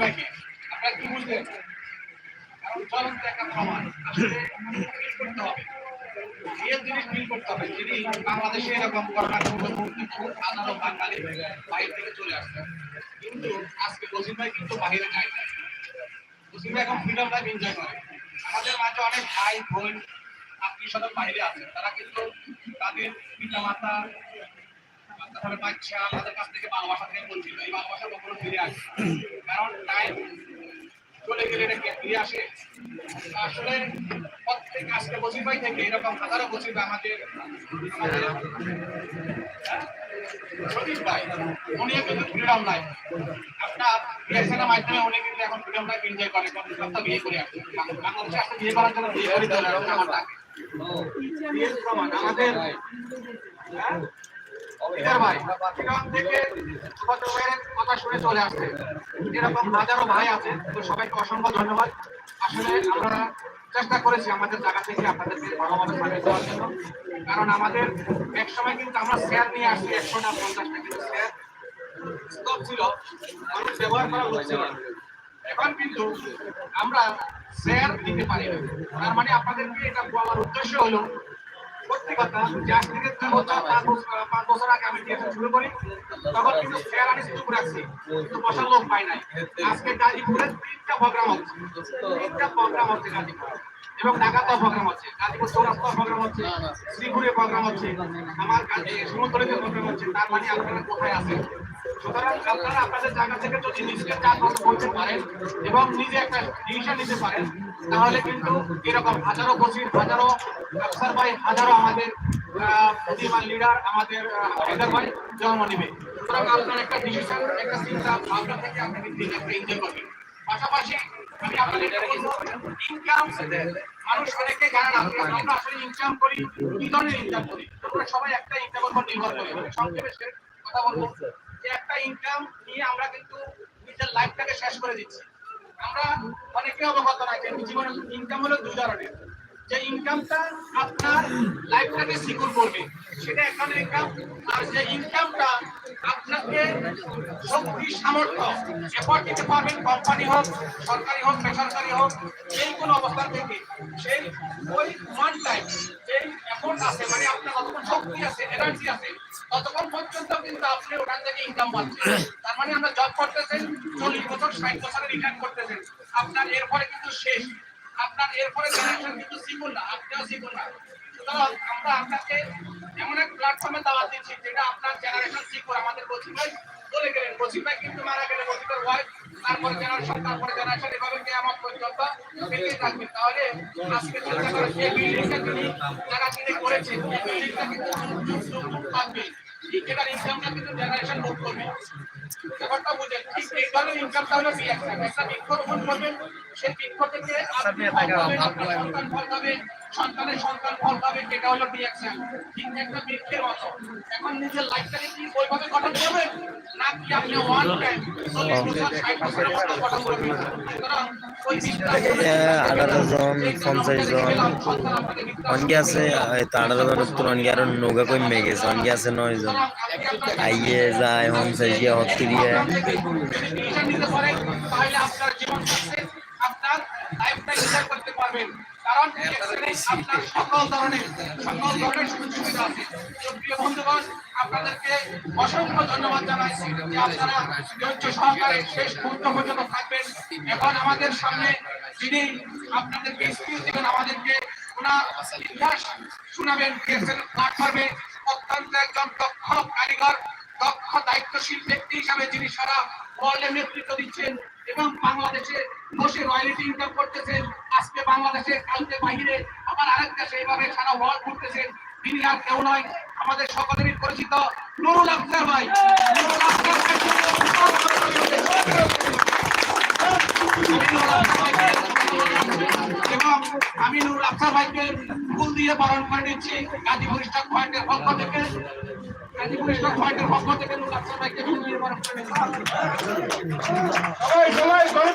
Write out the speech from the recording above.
ভাইকে, আপনারা কারণ একটা আসলে করতে হবে। রিয়েল বাংলাদেশে এরকম করোনা হাজারো বাঙালি বাইরে থেকে চলে আসছে কিন্তু আজকে বসির ভাই কিন্তু বাইরে যায় না। বসির ভাই এখন ফ্রিডম লাইফ এনজয় করে। আমাদের মাঝে অনেক ভাই, বোন, আত্মীয় স্বজন বাইরে আছে। তারা কিন্তু তাদের পিতা মাতা তাহলে বাচ্চা তাদের কাছ থেকে ভালোবাসা থেকে বঞ্চিত এই ভালোবাসা কখনো ফিরে আসে। কারণ টাইম চলে গেলে এটা ফিরে আসে? আসলে প্রত্যেক আজকে বসির থেকে এরকম হাজারো বসির আমাদের সতীশ উনিও কিন্তু ফ্রিডম নাই। আপনার মাধ্যমে উনি কিন্তু এখন বিয়ে করে আসছে আমাদের ভাই থেকে কথা শুনে চলে আসছে। এরকম হাজারো ভাই আছে, তো সবাইকে অসংখ্য ধন্যবাদ। আসলে আমরা চেষ্টা করেছি আমাদের জায়গা থেকে আপনাদেরকে ভালোভাবে সার্ভিস দেওয়ার জন্য। কারণ আমাদের এক সময় কিন্তু আমরা শেয়ার নিয়ে আসছি, একশো না পঞ্চাশটা কিন্তু শেয়ার স্টক ছিল, মানুষ ব্যবহার করা হচ্ছে না। এখন কিন্তু আমরা শেয়ার দিতে পারি তার মানে আপনাদেরকে এটা বলার উদ্দেশ্য হলো কথা যে থেকে বছর পাঁচ বছর পাঁচ বছর আগে আমি টিউশন শুরু করি তখন কিন্তু শেয়ার আমি চুপ রাখছি কিন্তু বসার লোক নাই আজকে গাজীপুরে তিনটা প্রোগ্রাম হচ্ছে তিনটা প্রোগ্রাম হচ্ছে এবং ঢাকাতেও প্রোগ্রাম হচ্ছে গাজীপুর চৌরাস্তাও প্রোগ্রাম হচ্ছে প্রোগ্রাম হচ্ছে আমার সমুদ্রতে প্রোগ্রাম হচ্ছে তার মানে আপনারা কোথায় আছেন সুতরাং আপনারা আপনাদের জায়গা থেকে যদি নিজেকে চার কথা বলতে পারেন এবং নিজে একটা ডিসিশন নিতে পারেন। তাহলে কিন্তু এরকম হাজারো কোচিং হাজারো আফসার ভাই, হাজারো আমাদের প্রতিমান লিডার আমাদের হেদার ভাই জন্ম নেবে। সুতরাং আপনার একটা ডিসিশন একটা চিন্তা, ভাবনা থেকে আপনি কিন্তু দিনটা এনজয় পাশাপাশি আমি আপনাদেরকে বলব ইনকাম মানুষ অনেকে জানে না, আমরা আসলে ইনকাম করি, কি ধরনের ইনকাম করি? আমরা সবাই একটা ইনকামের উপর নির্ভর করি। সংক্ষেপে কথা বলব যে একটা ইনকাম নিয়ে আমরা কিন্তু নিজের লাইফটাকে শেষ করে দিচ্ছি। আমরা অনেকে অবগত না যে জীবনে ইনকাম হলো দুই ধরনের। যে ইনকামটা আপনার লাইফটাকে সিকিউর করবে, সেটা এক ধরনের ইনকাম আর যে ইনকামটা আপনাকে শক্তি, সামর্থ্য এফোর্ট দিতে পারবেন কোম্পানি হোক, সরকারি হোক, বেসরকারি হোক, যেই কোনো অবস্থান থেকে, সেই ওই ওয়ান টাইম যেই এফোর্ট আছে মানে আপনার যতক্ষণ শক্তি আছে এনার্জি আছে কিন্তু আপনি ওখান থেকে ইনকাম পাচ্ছেন। তার মানে আমরা জব করতেছেন, চল্লিশ বছর, ষাট বছরে রিটার্ন করতেছেন। আপনার এরপরে কিন্তু শেষ। আপনার এরপরে জেনারেশন কিন্তু সিকুল না, আপনিও সিকুল না। সুতরাং আমরা আপনাকে এমন এক প্ল্যাটফর্মে দাওয়াত দিচ্ছি যেটা আপনার জেনারেশন সিকুল আমাদের কোচিং ভাই, চলে গেলেন। কোচিং ভাই, কিন্তু মারা গেলে কোচিংয়ের ওয়াইফ তারপরে জেনারেশন তারপরে জেনারেশন এভাবে কেয়ামত পর্যন্ত বেঁচে থাকবে? তাহলে আজকে চিন্তা করে যে বিল্ডিংটা তিনি যারা তিনি করেছেন এই কিন্তু যুগ যুগ যুগ এটার ইনকামটা কিন্তু জেনারেশন মুভ করবে। ব্যাপারটা বুঝেন ঠিক এই ধরনের ইনকামটা হলো একটা একটা বৃক্ষরোপণ করবেন সেই বৃক্ষ থেকে আপনি ফল পাবেন, সন্তানের সন্তান ফল পাবে এটা হলো রিয়াকশন ঠিক একটা বৃক্ষের মতো। এখন নিজের লাইফটাকে কি ওইভাবে গঠন করবেন না কি আপনি ওয়ান টাইম চল্লিশ বছর ষাট বছরের মতো গঠন করবেন? সুতরাং ওই আঠারো জন পঞ্চাশ জন অনকে আছে হয়তো আঠারো উত্তর অনকে আরও নৌকা কমে গেছে অনকে আছে নয় আইয়ে যায় পঞ্চাশ গিয়ে হত্তি দিয়ে ডিসিশন নিতে পারেন তাহলে আপনার জীবন সাকসেস আপনার লাইফটা এনজয় করতে পারবেন কারণ এখানে আপনার অত্যন্ত একজন দক্ষ কারিগর দক্ষ দায়িত্বশীল ব্যক্তি হিসাবে যিনি সারা ওয়ার্ল্ডে নেতৃত্ব দিচ্ছেন এবং বাংলাদেশে বসে রয়্যালিটি ইনকাম করতেছেন। আজকে বাংলাদেশে কালকে বাহিরে আবার আরেক দেশে এইভাবে সারা ওয়ার্ল্ড ঘুরতেছেন। তিনি আর কেউ নয় আমাদের সকলেরই পরিচিত নুরুল আফসার ভাই। নুরুল এবং আমি নুরুল আফসার ভাইকে ফুল দিয়ে বরণ করে নিচ্ছি। গাজীপুর স্টক পয়েন্টের পক্ষ থেকে। গাজীপুর স্টক পয়েন্টের পক্ষ থেকে নুরুল ভাইকে ফুল দিয়ে বরণ করে নিচ্ছি। সবাই সবাই